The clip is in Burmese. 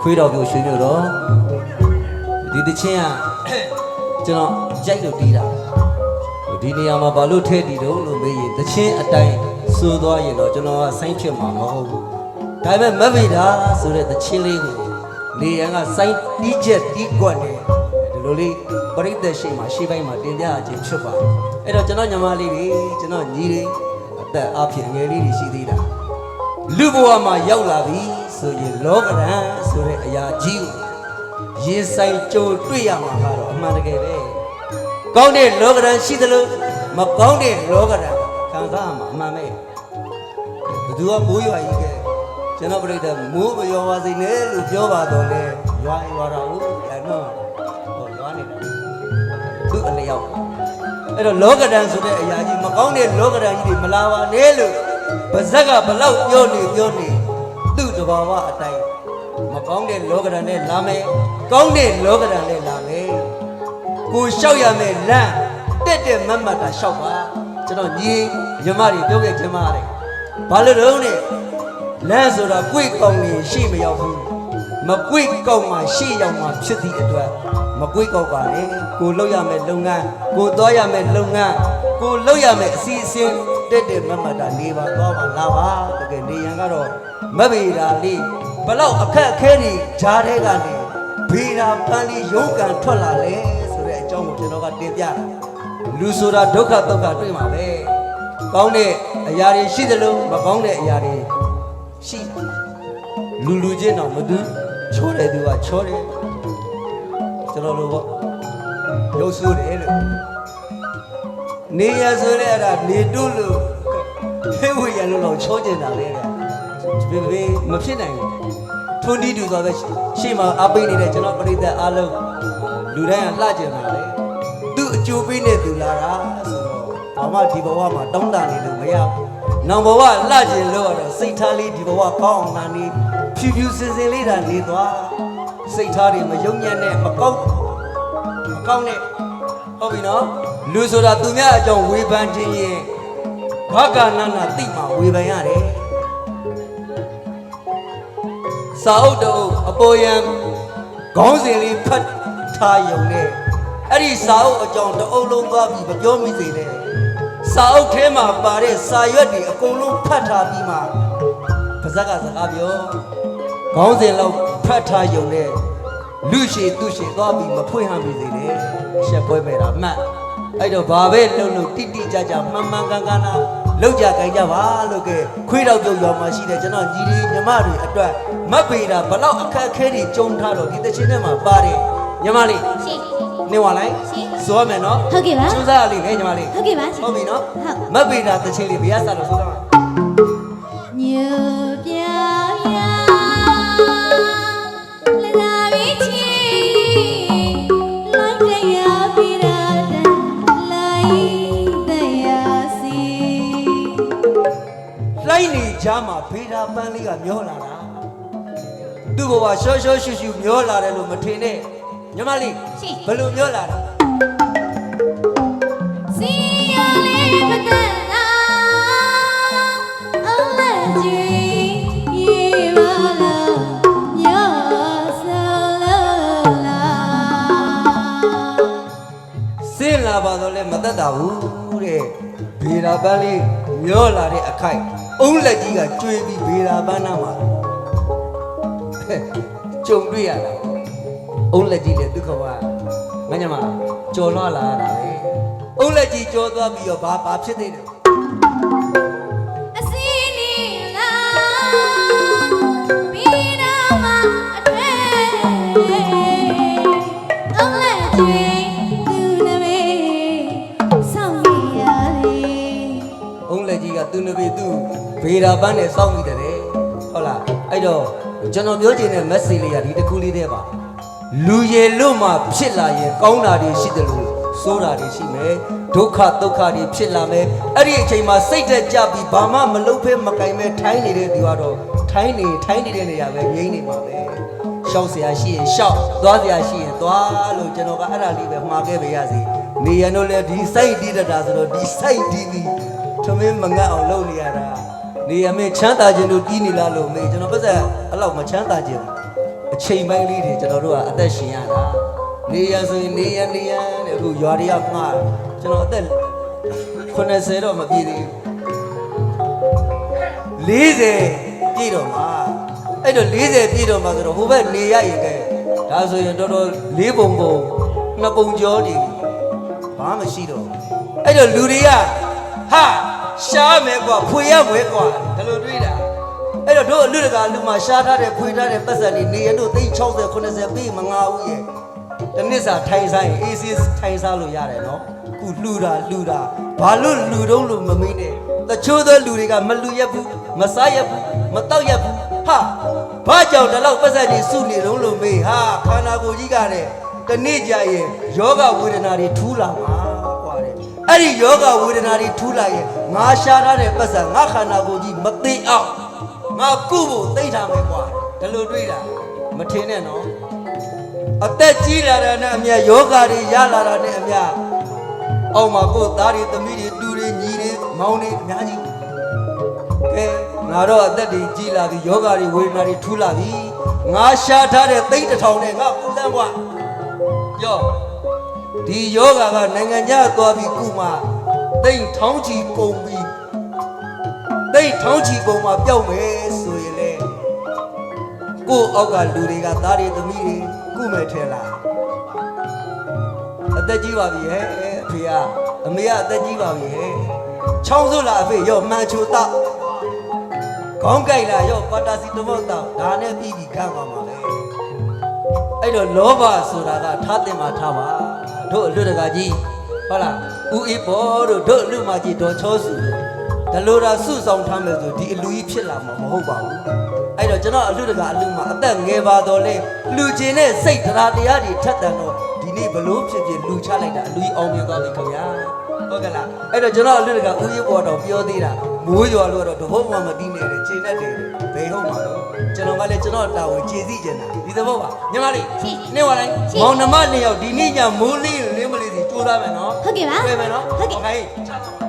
ခွေးတော်ပြိုရွှေမြို့တော်ဒီတချင်းကကျွန်တော်ကြိုက်လို့တီးတာဒီနေရာမှာဘာလို့ထဲတီးတော့လို့မေးရင်တချင်းအတိုင်းစိုးသွားရင်တော့ကျွန်တော်ကဆိုင်းဖြစ်မှာမဟုတ်ဘူးဒါပေမဲ့မဗိတာဆိုတဲ့တချင်းလေးကိုလေရန်ကဆိုင်းတီးချက်တီးကွက်နေဒီလိုလေးပရိသတ်ရှိမှရှေ့ပိုင်းမှာတင်ပြခြင်းဖြစ်ပါတယ်အဲ့တော့ကျွန်တော်ညီမလေးတွေကျွန်တော်ညီတွေအသက်အဖြစ်ငယ်လေးတွေရှိသေးတာလူဘဝမှာရောက်လာပြီဆိုရင်လောကဓာတ် ဆိုတဲ့အရာကြီးကိုရင်ဆိုင်ကြုံတွေ့ရမှာကတော့အမှန်တကယ်ပဲကောင်းတဲ့လောကဓာတ်ရှိသလိုမကောင်းတဲ့လောကဓာတ်ခံစားရမှာအမှန်ပဲဘသူကမိုးရွာကြီးကဲကျွန်တော်ပြိတ္တမိုးမရွာပါစေနဲ့လို့ပြောပါတော့လေရွာရင်ရွာတာဟုတ်အဲ့တော့ဟောရွာနေတာသူ့အလျောက်အဲ့တော့လောကဓာတ်ဆိုတဲ့အရာကြီးမကောင်းတဲ့လောကဓာတ်ကြီးတွေမလာပါနဲ့လို့ဗဇက်ကဘလောက်ပြောနေပြောနေသူ့တဘာဝအတိုင်းမ ကောင်းတဲ့လောကဓာတ်နဲ့လာမယ်ကောင်းတဲ့လောကဓာတ်နဲ့လာမယ်ကိုလျှောက်ရမယ်လမ်းတက်တက်မတ်မတ်တာလျှောက်ပါကျွန်တော်ညီညီမတွေပြောခဲ့ခြင်းပါတယ်ဘာလို့တော့နဲ့လမ်းဆိုတာကိုယ်ကောင်းနေရှေ့မရောက်ဘူးမကွေ့ကောက်မှရှေ့ရောက်မှဖြစ်သည့်အတွက်မကွေ့ကောက်ပါနဲ့ကိုလုပ်ရမယ်လုပ်ငန်းကိုသွားရမယ်လုပ်ငန်းကိုလုပ်ရမယ်အစီအစဉ်တက်တက်မတ်မတ်တာနေပါသွားပါလာပါတကယ်နေရန်ကတော့မဗေတာလေး ဘလောက်အခက်အခဲတွေဂျားတဲ့ကနေဘေးတာပန်းလေးရုန်းကန်ထွက်လာလဲဆိုတဲ့အကြောင်းကိုကျွန်တော်ကတင်ပြတာလူဆိုတာဒုက္ခဒုက္ခတွေ့မှာပဲကောင်းတဲ့အရာတွေရှိသလိုမကောင်းတဲ့အရာတွေရှိတယ်လူလူချင်းတော့မတူချောတယ်သူကချောတယ်ကျွန်တော်တို့ပေါ့ရုပ်ဆိုးတယ်လို့နေရဆိုလဲအဲ့ဒါနေတုလို့ဖေဝရလို့တော့ချောကျင်တာပဲဗျဘယ်ဘယ်မဖြစ်နိုင်ဘူး ထွန်းတီးတူဆိုတော့ရှေ့မှာအပိနေတဲ့ကျွန်တော်ပရိသတ်အားလုံးလူတိုင်းကလှကြင်ပါလေသူ့အကျိုးပေးနေသူလာတာဆိုတော့ဘာမှဒီဘဝမှာတောင်းတနေလို့မရဘူးနောင်ဘဝလှကြင်လို့ရတော့စိတ်ထားလေးဒီဘဝကောင်းအောင်လာနေဖြူဖြူစင်စင်လေးတာနေသွားစိတ်ထားတွေမယုံညံ့နဲ့မကောက်မကောင်းနဲ့ဟုတ်ပြီနော်လူဆိုတာသူများအကြောင်းဝေဖန်ခြင်းရင်ဘာကနာနာတိမှဝေဖန်ရတယ် စာအုပ်တအုပ်အပေါ်ယံခေါင်းစဉ်လေးဖတ်ထားယုံနဲ့အဲ့ဒီစာအုပ်အကြောင်းတအုပ်လုံးသွားပြီးမပြောမိစေနဲ့စာအုပ်ထဲမှာပါတဲ့စာရွက်တွေအကုန်လုံးဖတ်ထားပြီးမှပါဇက်ကစကားပြောခေါင်းစဉ်လောက်ဖတ်ထားယုံနဲ့လူရှိသူရှိသွားပြီးမဖွင့်ဟမ်းမိစေနဲ့ရှက်ပွဲပဲတာမှတ်အဲ့တော့ဘာပဲလှုပ်လှုပ်တိတိကျကျမှန်မှန်ကန်ကန်နာ လောက်ကြကြိုင်ကြပါလို့ကဲခွေးတော့ပြုတ်ရွာမှာရှိတယ်ကျွန်တော်ညီလေးညီမတွေအတွက်မတ်ပေတာဘလောက်အခက်အခဲတွေကြုံထားတော့ဒီတချင်းထဲမှာပါတယ်ညီမလေးရှင်နေဝလိုက်ရှင်ဆိုရမယ်နော်ဟုတ်ကဲ့ပါစူးစမ်းရလိမ့်မယ်ညီမလေးဟုတ်ကဲ့ပါရှင်ဟုတ်ပြီနော်ဟုတ်မတ်ပေတာတချင်းလေးဘယ်ရစတော့စူးစမ်းပါ မှာဖေးတာပန်းလေးကမျောလာတာသူ့ဘဝရှောရှောရှုရှုမျောလာတယ်လို့မထင်နဲ့ညီမလေးရှင်ဘယ်လိုမျောလာတာစီရလေးမတန်တာအလက်ကြီးရေပါလားညဆလာလာစင်လာပါတော့လဲမသက်တာဘူးတဲ့ဖေးတာပန်းလေးမျောလာတဲ့အခိုက် အုံးလက်ကြီးကကျွေးပြီးဖေးတာပန်းနာမှာဟဲ့ကြုံတွေ့ရတာအုံးလက်ကြီးလေဒုက္ခဝါငါညမကြော်လွှားလာရတာပဲအုံးလက်ကြီးကြော်သွားပြီးတော့ဘာဘာဖြစ်သေးတယ် ဘေရာပန်းနဲ့စောင့်မိတယ်တဲ့ဟုတ်လားအဲ့တော့ကျွန်တော်ပြောချင်တဲ့ message လေးကဒီတစ်ခုလေးတည်းပါလူရည်လွတ်မှဖြစ်လာရင်ကောင်းတာတွေရှိတယ်လို့ဆိုးတာတွေရှိမယ်ဒုက္ခဒုက္ခတွေဖြစ်လာမယ်အဲ့ဒီအချိန်မှာစိတ်သက်ကြပြီးဘာမှမလုပ်ဖဲမကင်မဲထိုင်းနေတဲ့သူကတော့ထိုင်းနေထိုင်းနေတဲ့နေရာပဲငြိမ့်နေမှာပဲရှောက်เสียရှိရင်ရှောက်သွားเสียရှိရင်သွားလို့ကျွန်တော်ကအဲ့ဒါလေးပဲမှားခဲ့ပါရစေနေရန်တို့လည်းဒီစိုက်တီးတတ်တာဆိုတော့ဒီစိုက်တီးပြီး သမင်းမငတ်အောင်လုပ်နေရတာ နေရမေချမ်းသာခြင်းတို့တီးနေလားလို့မေကျွန်တော်ပတ်သက်အဲ့လောက်မချမ်းသာခြင်းအချိန်ပိုင်းလေးတွေကျွန်တော်တို့ကအသက်ရှင်ရတာနေရဆိုရင်နေရနေရတဲ့အခုရွာတွေကမှားကျွန်တော်အသက်80တော့မပြည့်သေးဘူး40ပြည့်တော့မှာအဲ့တော့40ပြည့်တော့မှာဆိုတော့ဟိုဘက်နေရရင်ကဲဒါဆိုရင်တော်တော်လေးပုံပုံနှစ်ပုံကျော်နေပြီဘာမှမရှိတော့ဘူးအဲ့တော့လူတွေကဟာ ရှားမယ်ကွာဖွေရမယ်ကွာဒါလိုတွေးတာအဲ့တော့တို့အလူတကာလူမှာရှားထားတဲ့ဖွေထားတဲ့ပတ်စံတွေနေရတို့သိန်း60 80ပေးမငါဘူးရဲ့တနစ်စာထိုင်ဆိုင်အေးစီးထိုင်စားလို့ရတယ်နော်ခုလှူတာလှူတာဘာလို့လှူတော့လို့မမေးနဲ့တချို့သောလူတွေကမလှူရက်ဘူးမစားရက်ဘူးမတောက်ရက်ဘူးဟာဘာကြောင့်ဒီလောက်ပတ်စံတွေစုနေတော့လို့မေးဟာခန္ဓာကိုယ်ကြီးကတဲ့တနေ့ကြရင်ယောဂဝေဒနာတွေထူးလာမှာကွာတဲ့ အဲ့ဒီယောဂဝေဒနာတွေထူးလာရင်ငါရှာထားတဲ့ပတ်စံငါခန္ဓာကိုယ်ကြီးမသိအောင်ငါကုဖို့သိထားမယ်ကွာဒီလိုတွေးတာမထင်နဲ့နော်အသက်ကြီးလာတာနဲ့အမြယောဂါတွေရလာတာနဲ့အမြအောက်မှာကိုယ်သားတွေသမီးတွေတူတွေညီတွေမောင်တွေအများကြီးကဲငါတော့အသက်တွေကြီးလာပြီယောဂါတွေဝေဒနာတွေထူးလာပြီငါရှာထားတဲ့သိန်းတစ်ထောင်နဲ့ငါပူစမ်းကွာပြော ဒီယောဂါကနိုင်ငံခြားသွားပြီးကုမှသိန်းထောင်းချီကုန်ပြီသိန်းထောင်းချီကုန်မှပျောက်မယ်ဆိုရင်လေကိုယ့်အောက်ကလူတွေကသားတွေသမီးတွေကုမဲ့ထဲလားအသက်ကြီးပါပြီဟဲ့အဖေကအမေကအသက်ကြီးပါပြီဟဲ့ချောင်းစွလားအဖေရောမှန်ချိုတော့ခေါင်းကြိုက်လာရောပါတာစီတမောက်တော့ဒါနဲ့ပြီးပြီးခံပါမှာပဲအဲ့တော့လောဘဆိုတာကထားတင်မှာထားပါ တို့အလွတ်တကာကြီးဟုတ်လားဦးအေးဘောတို့တို့အလူမကြီးတော်ချောစုဒါလိုတာစုဆောင်ထားမယ်ဆိုဒီအလူကြီးဖြစ်လာမှာမဟုတ်ပါဘူးအဲ့တော့ကျွန်တော်အလူတကအလူမှာအသက်ငယ်ပါတော့လေလူချင်းနဲ့စိတ်တရားတရားတွေထက်တန်တော့ဒီနေ့ဘလို့ဖြစ်ဖြစ်လူချလိုက်တာအလူကြီးအောင်မြင်သွားပြီခင်ဗျာဟုတ်ကဲ့လားအဲ့တော့ကျွန်တော်အလူတကဦးရေးပေါ်တော့ပြောသေးတာမိုးရွာလို့တော့တဟုတ်မှမပြီးနေတယ်ခြေနဲ့တယ်ဘယ်ဟုတ်မှာလို့ ကျွန်တော်ကလည်းကျွန်တော်တာဝန်ခြေစီကျင်တာဒီသဘောပါညီမလေးနေ့ဝတိုင်းမောင်နှမနှစ်ယောက်ဒီနေ့ညမိုးလေးလင်းမလေးစီကြိုးစားမယ်နော်ဟုတ်ကဲ့ပါတွေ့မယ်နော်ဟုတ်ကဲ့